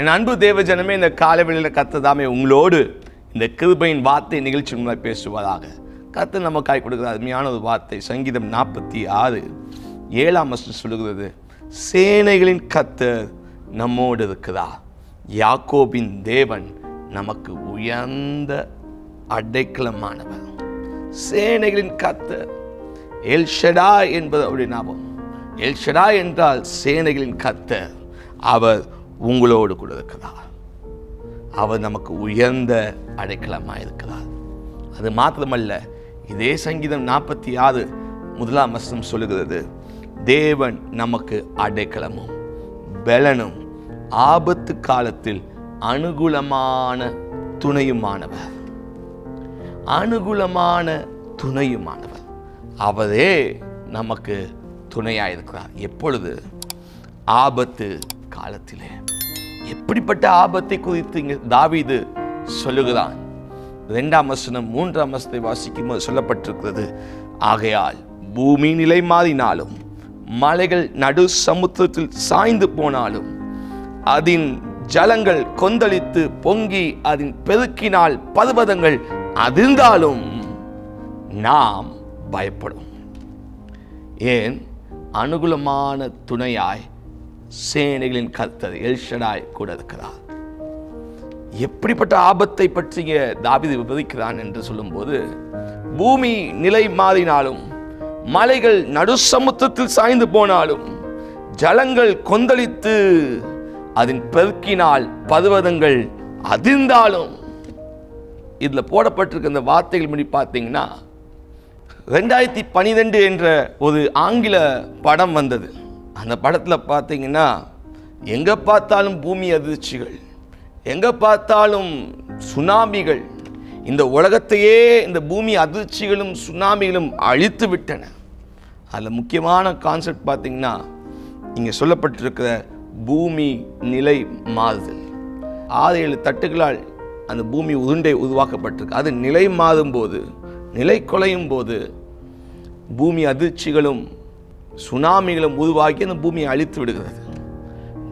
என் அன்பு தேவ ஜனமே இந்த காலவெளியில் கத்ததாமே உங்களோடு இந்த கிருபையின் வார்த்தை நிகழ்ச்சி மூலம் பேசுவதாக. கத்து நமக்காய் கொடுக்குற அருமையான ஒரு வார்த்தை சங்கீதம் நாற்பத்தி ஆறு ஏழாம் வருஷம் சொல்லுகிறது சேனைகளின் கத்தர் நம்மோடு இருக்குதா யாக்கோபின் தேவன் நமக்கு உயர்ந்த அடைக்கலமானவர். சேனைகளின் கத்தர் எல்ஷடா என்பது அப்படி ஞாபகம். எல்ஷடா என்றால் சேனைகளின் கத்தர். அவர் உங்களோடு கூட இருக்கிறார் அவர் நமக்கு உயர்ந்த அடைக்கலமாக இருக்கிறார். அது மாத்திரமல்ல இதே சங்கீதம் நாற்பத்தி ஆறு முதலாம் வசனம் சொல்லுகிறது தேவன் நமக்கு அடைக்கலமும் பலனும் ஆபத்து காலத்தில் அனுகூலமான துணையுமானவர். அனுகூலமான துணையுமானவர். அவரே நமக்கு துணையாக இருக்கிறார் எப்பொழுது? ஆபத்து காலத்திலே. எப்படிப்பட்ட ஆபத்தை குறித்து இங்கே தாவீது சொல்லுகிறான்? இரண்டாம் வசனம் மூன்றாம் வசத்தை வாசிக்கும் போது சொல்லப்பட்டிருக்கிறது ஆகையால் பூமி நிலை மாறினாலும் மலைகள் நடு சமுத்திரத்தில் சாய்ந்து போனாலும் அதன் ஜலங்கள் கொந்தளித்து பொங்கி அதன் பெருக்கினால் பர்வதங்கள் அதிர்ந்தாலும் நாம் பயப்படும். ஏன்? அனுகூலமான துணையாய் சேனைகளின் கர்த்தர் எல்ஷடாய் கூட இருக்கிறார். எப்படிப்பட்ட ஆபத்தை பற்றிய தாவிது விபதிக்கிறான் என்று சொல்லும்போது பூமி நிலை மாறினாலும் மலைகள் நடு சமுத்திரத்தில் சாய்ந்து போனாலும் ஜலங்கள் கொந்தளித்து அதன் பெருக்கினால் பர்வதங்கள் அதிர்ந்தாலும் இதில் போடப்பட்டிருக்க இந்த வார்த்தைகள் முடி பார்த்தீங்கன்னா ரெண்டாயிரத்தி பனிரெண்டு என்ற ஒரு ஆங்கில படம் வந்தது. அந்த படத்தில் பார்த்தீங்கன்னா எங்கே பார்த்தாலும் பூமி அதிர்ச்சிகள் எங்கே பார்த்தாலும் சுனாமிகள் இந்த உலகத்தையே இந்த பூமி அதிர்ச்சிகளும் சுனாமிகளும் அழித்து விட்டன. அதில் முக்கியமான கான்செப்ட் பார்த்தீங்கன்னா இங்கே சொல்லப்பட்டிருக்கிற பூமி நிலை மாறுதல். ஆறு ஏழு தட்டுகளால் அந்த பூமி உருண்டை உருவாக்கப்பட்டிருக்கு. அது நிலை மாறும்போது நிலை குலையும் போது பூமி அதிர்ச்சிகளும் சுனாமிகளும் உருவாக்கி அந்த பூமியை அழித்து விடுகிறது.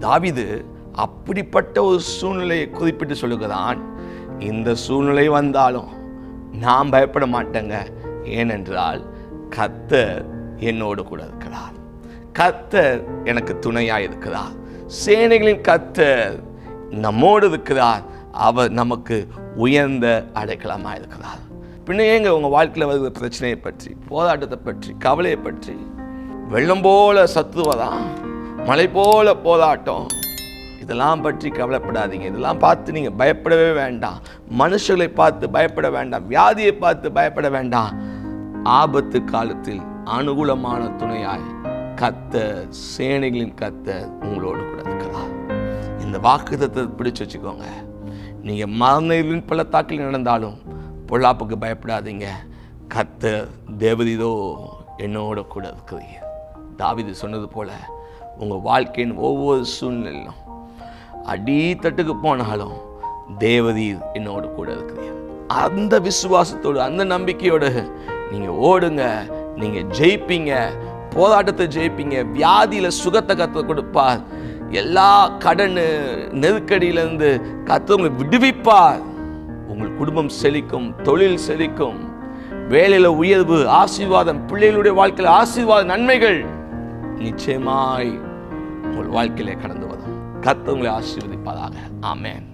தாவிது அப்படிப்பட்ட ஒரு சூழ்நிலையை குறிப்பிட்டு சொல்லுகிறான் இந்த சூழ்நிலை வந்தாலும் நான் பயப்பட மாட்டேங்க. ஏனென்றால் கத்தர் என்னோடு கூட இருக்கிறார். கத்தர் எனக்கு துணையாக இருக்கிறார். சேனைகளின் கத்தர் நம்மோடு இருக்கிறார். அவர் நமக்கு உயர்ந்த அடைக்கலமாக இருக்கிறார். பின்ன ஏங்க உங்கள் வாழ்க்கையில் வருகிற பிரச்சனையை பற்றி போராட்டத்தை பற்றி கவலையை பற்றி? வெள்ளம் போல சத்துவதான் மலை போல போராட்டம் இதெல்லாம் பற்றி கவலைப்படாதீங்க. இதெல்லாம் பார்த்து நீங்கள் பயப்படவே வேண்டாம். மனுஷர்களை பார்த்து பயப்பட வேண்டாம். வியாதியை பார்த்து பயப்பட வேண்டாம். ஆபத்து காலத்தில் அனுகூலமான துணையாய் கத்த சேனைகளின் கத்த உங்களோடு கூட இருக்கலாம் இந்த வாக்குத்தத்தை பிடிச்சு வச்சுக்கோங்க. நீங்கள் மரணங்களின் பள்ளத்தாக்கில் நடந்தாலும் பொல்லாப்புக்கு பயப்படாதீங்க. கத்த தேவதிதோ என்னோட கூட இருக்கிறீங்க தாவிது சொன்னது போல் உங்கள் வாழ்க்கையின் ஒவ்வொரு சூழ்நிலையிலும் அடித்தட்டுக்கு போனாலும் தேவதீர் என்னோடு கூட இருக்கிறீங்க அந்த விசுவாசத்தோடு அந்த நம்பிக்கையோடு நீங்கள் ஓடுங்க நீங்கள் ஜெயிப்பீங்க போராட்டத்தை ஜெயிப்பீங்க வியாதியில் சுகத்தை கற்று கொடுப்பார். எல்லா கடன் நெருக்கடியிலேருந்து கத்த உங்களை விடுவிப்பார். உங்கள் குடும்பம் செழிக்கும் தொழில் செழிக்கும் வேலையில் உயர்வு ஆசீர்வாதம் பிள்ளைகளுடைய வாழ்க்கையில் ஆசீர்வாத நன்மைகள். நிச்சயமாய் உங்கள் வாழ்க்கையிலே கடந்து வரும். கத்த உங்களை ஆசீர்வதிப்பதாக ஆமேன்.